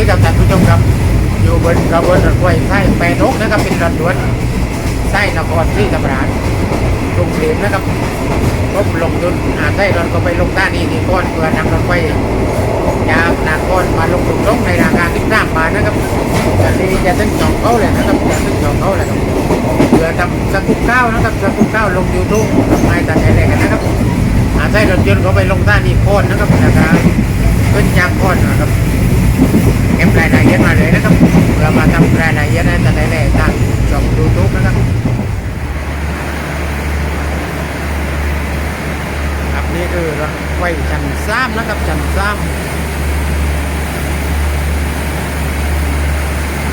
นี้ครับท่านผู้ชมครับ อยู่บนกระบวนรถไฟไส้แปนกนะครับเป็นรถด่วนไส้นครที่ธรรมราชกรุงเทพนะครับผมลงทุนอาไส้รถก็ไปลงท่านีที่ก้อนเพื่อนำรถไฟจากนครมาลงตรงๆในราคาที่สามบาทนะครับตอนนี้จะถึงสองเขาเลยนะครับจะถึงสองเขาเลยครับเพื่อทำสกุปข้าวนะครับสกุปข้าวลงยูทูบไม่ตัดอะไรกันนะครับอาใช้รถยนต์เขาไปลงท่านีโคนนะครับนะครับขึ้นจากโคนนะครับ เก็บรายละเอียดมาเลยนะครับ เรามาทำรายละเอียดให้แต่แรกทางช่องยูทูบนะครับครับนี่คือรถไฟชั้นสามนะครับชั้นสาม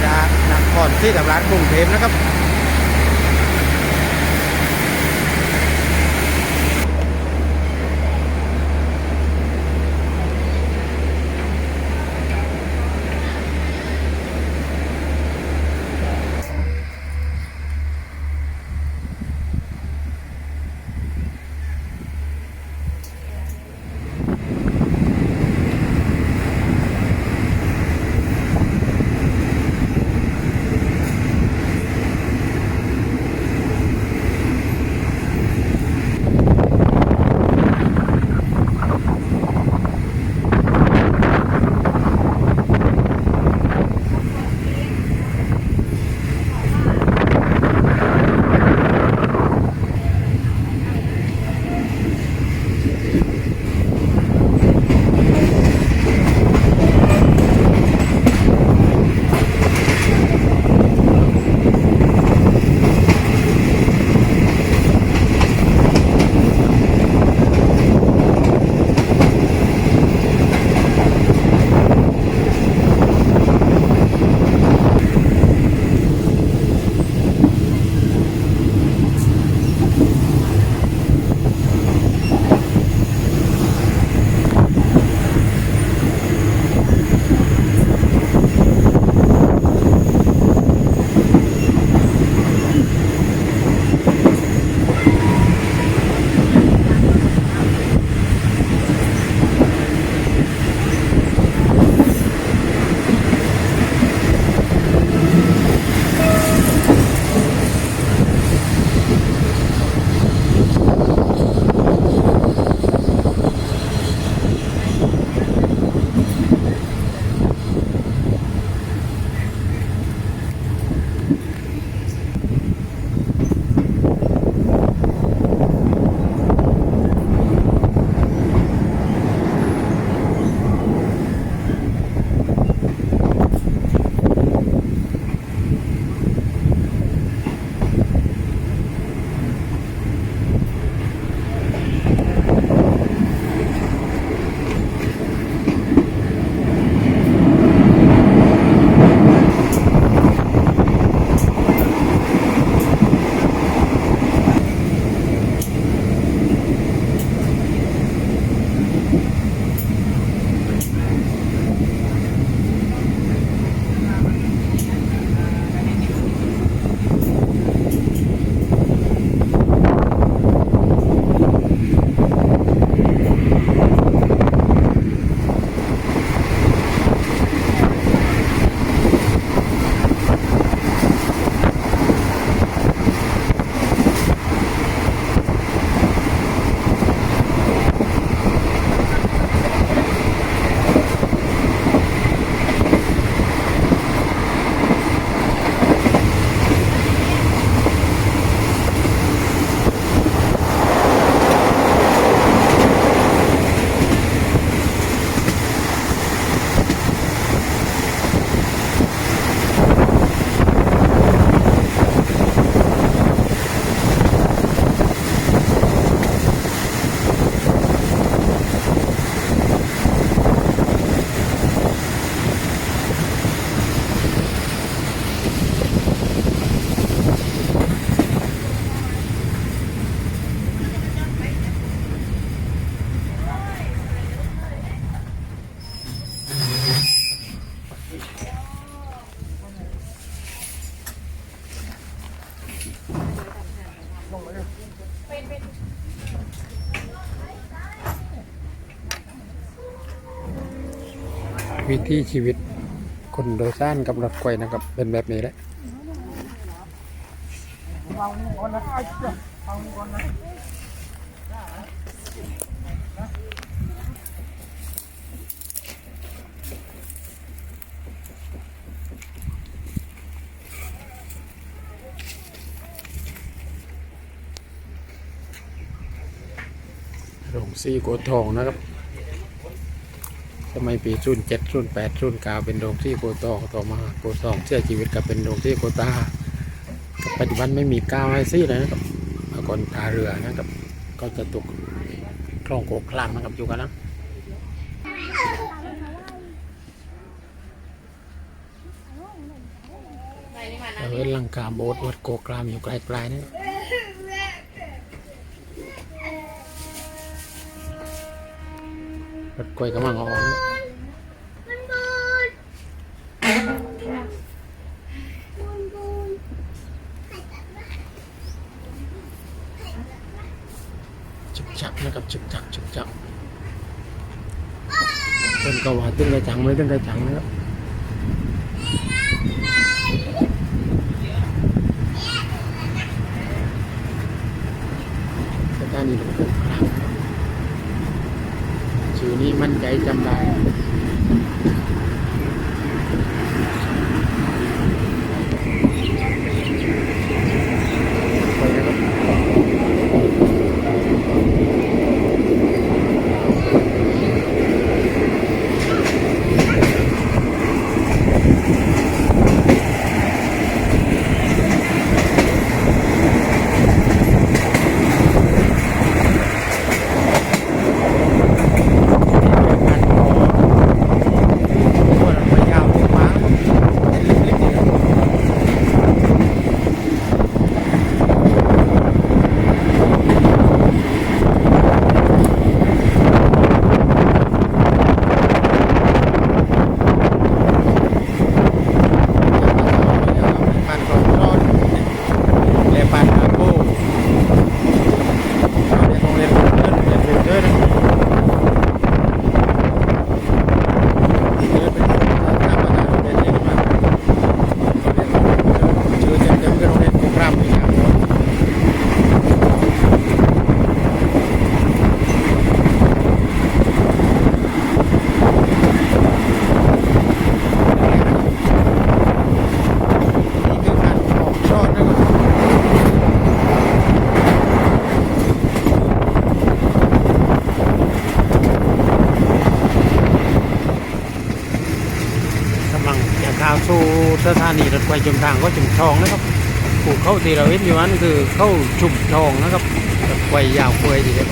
จากนครที่ธรรมราชกรุงเทพนะครับ วิถีชีวิต คนโดยสารกับรถไฟนะครับ เป็นแบบนี้แหละโรงซีโกทองนะครับ สมัยปีศูนย์เจ็ดศูนย์แปดศูนย์เก้าเป็นโรงที่โกตองต่อมาโกตองเสียชีวิตกับเป็นโรงที่โกตาปัจจุบันไม่มีก้าวให้ซี่เลยนะครับก่อนทาเรือนะครับ ก็จะตกคลองโกคลามนะครับอยู่กันนะเราเห็นลังกาโบสถ์วัดโกคลามอยู่ไกลๆนี่รถกล้วยกำลังออกนะ มันบูดมันบูด จุกจักนะครับจุกจักจุกจักเป็นกว่าตึ้งกระจังไม่ตึ้งกระจังนะครับสถานีหลวงปู่ครับชื่อนี้มั่นใจจำได้ไปนะครับ ปานกองร้อนและปานอาโก้เรียนโรงเรียนเดินเรียนเดินเดินเดินเป็นสถาบันโรงเรียนเยอะมากชื่อเต็มเต็มคือโรงเรียนโปรแกรมอีกอย่างนี่คือการออกช่อนะครับกำลังจะเข้า สถานีรถไฟจุมทางก็จุมทองนะครับผูกเข้าที่เราเห็นอยู่นั้นคือเข้าจุมทองนะครับรถไฟยาวเฟยทีเดียว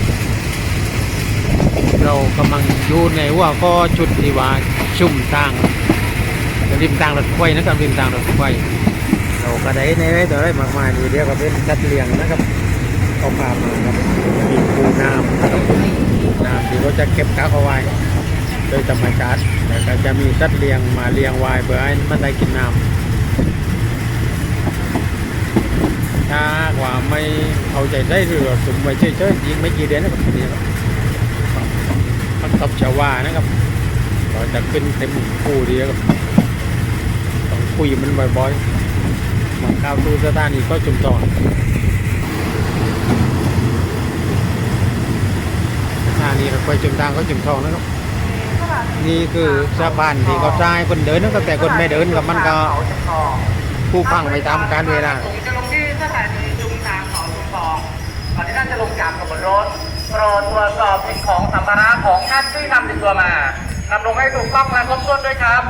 เรากำลังอยู่ในว่าก็จุดที่ว่าชุมทางริมทางรถไฟนะครับริมทางรถไฟเราก็ได้ในไว้ต่อได้มากมายนี่เดียวก็เป็นสัตว์เลี้ยงนะครับเขาพามาครับมีปูน้ำน้ำที่เขาจะเก็บกักเอาไว้ ยธรรมชาติแต่ก็จะมีสัตว์เลี้ยงมาเลี้ยงไว้เพื่อให้มันได้กินน้ำถ้าว่าไม่เอาใจได้หรือสุ่มไว้เฉยๆยิงไม่กี่เดือนนะครับทีนี้ครับมันตบชาวานะครับก็จะขึ้นเต็มปูดีครับต้องคุยมันบ่อยๆหมันข้าวตู้สถานีก็จุ่มต่อสถานีรถไฟจุมทางก็จุ่มทองนะครับ นี่คือสะพานที่เขาใช้คนเดินตั้งแต่คนไม่เดินกับมันก็ผู้พังไปตามการเวลาผมจะลงที่สถานีจุงทางเขาชุมทองก่อนที่ท่านจะลงจากขบวนรถโปรดตรวจสอบสิ่งของสัมภาระของท่านที่นำติดตัวมานำลงให้ถูกต้องและครบถ้วนด้วยครับ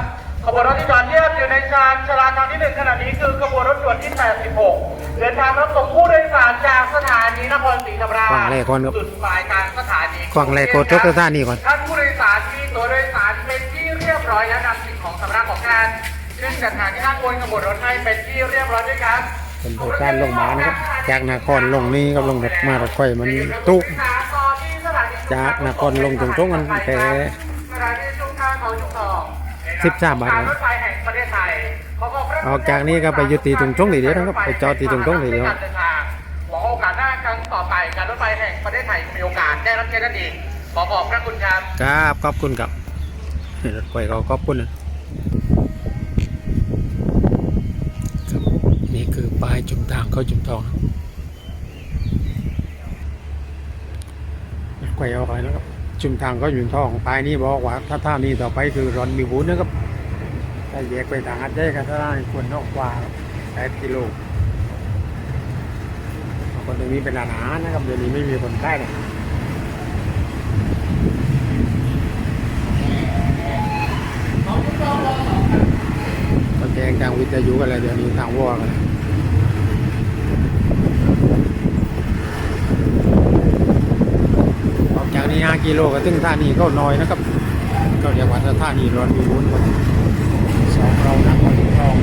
ขบวนรถที่จอดเทียบอยู่ในชานชลาทางที่หนึ่งขณะนี้คือขบวนรถด่วนที่ 86 เดินทางรับส่งผู้โดยสารจากสถานีนครศรีธรรมราชฟังเลขก่อนครับ จุดปลายทางสถานีฟังเลยกดทุกสถานีก่อน ท่านผู้โดยสารมีตัวโดยสารเป็นที่เรียบร้อยแล้วนำสิ่งของสำหรับของท่านขึ้นจากฐานที่ท่านบนขบวนรถให้เป็นที่เรียบร้อยด้วยครับเป็นโครงการลงมานะครับ จากนครลงนี้กับลงรถมารถไฟมันตุจากนครลงตรงๆมันแค่ สิบามบาทครถไฟแห่งประเทศไทยขออกจากนี้ก็ไปยุติตรงช่วงนี้เดียวครับไปจอดที่ตรงช่วงนี้เดียวหวังโอกาสหน้าครั้งต่อไปการรถไฟแห่งประเทศไทยมีโอกาสได้รับเชิญนั่นเองขอขอบพระคุณครับครับขอบคุณครับรถไฟเขาขอบคุณนะนี่คือปลายจุดทางเข้าจุดมทองรถไฟออกไปแล้วครับ จุมทางเข้าจุมทองปลายนี้บอกว่าถ้าท่านี้ต่อไปคือรอนมีบุญนะครับถ้าแยกไปทางอัดได้ครับถ้าได้ควรนอกกว่าแปดกิโลคนตรงนี้เป็นร้านอาหารนะครับเดี๋ยวนี้ไม่มีคนใกล้นะก็แจ้งทางวิทยุกันเลยเดี๋ยวนี้ทางวอกันเลยออกจ ห้ากิโลก็ถึงท่านี้ก็น้อยนะครับ ก็เรียกว่าท่านี้รอนมีวุ้นสองเรานั่งบนทอง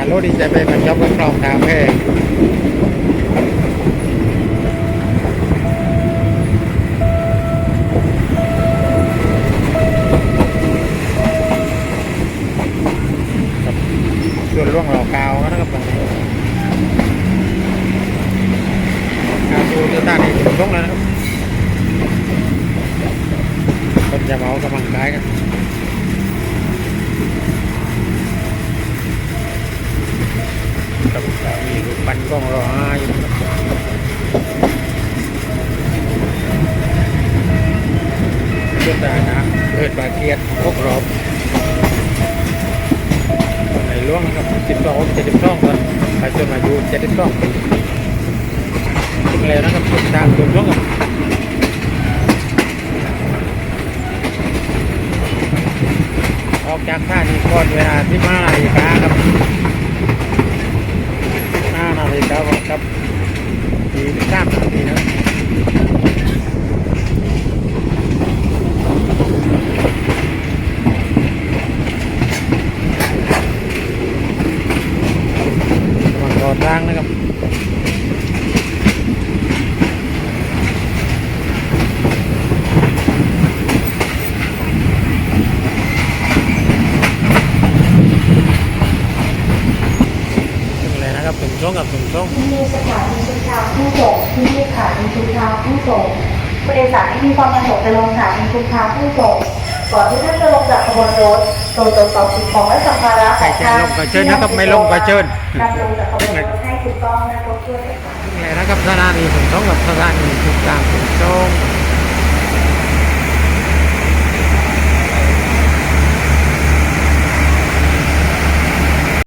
คลองทานรถนี่จะไปบรรจบกับคลองทางแพร่ส่วนล่วงหลอกกาวนะครับตรงนี้กาวดูสถานีถึงตรงแล้วนะครับคนจะเมากำลังกายกัน กับมีรูปปั้นกล้องรอห้าอยู่นะเพื่อได้นะเกิดบาเกียรติพวกรอบในล่วงนะครับสิบสองเจ็ดสิบสองคนไปจนอายุเจ็ดสิบสองปีถึงแล้วนะครับทางตรงช่วงกับออกจากท่านี้ก่อนเวลาที่มานาฬิกาครับห้านาฬิกาครับสี่สิบสามนาทีนะครับ ระหว่างรอทางนะครับ ถึงเลยนะครับถึง ช่วงกับถึงช่วงที่นี่สถานีชุมทางผู้ส่งที่นี่สถานีชุมทางผู้ส่งผู้โดยสารที่มีความประสงค์จะลงสถานีชุมทางผู้ส่งก่อนที่ท่านจะลงจากขบวนรถโดยตรวจสอบสิ่งของและสัมภาระใครจะลงก็เชิญนะครับไม่ลงก็เชิญนำลงจากขบวนรถให้ถูกต้องและครบถ้วนถึงเลยนะครับสถานีถึงช่วงกับสถานีถึงกลางถึงช่วง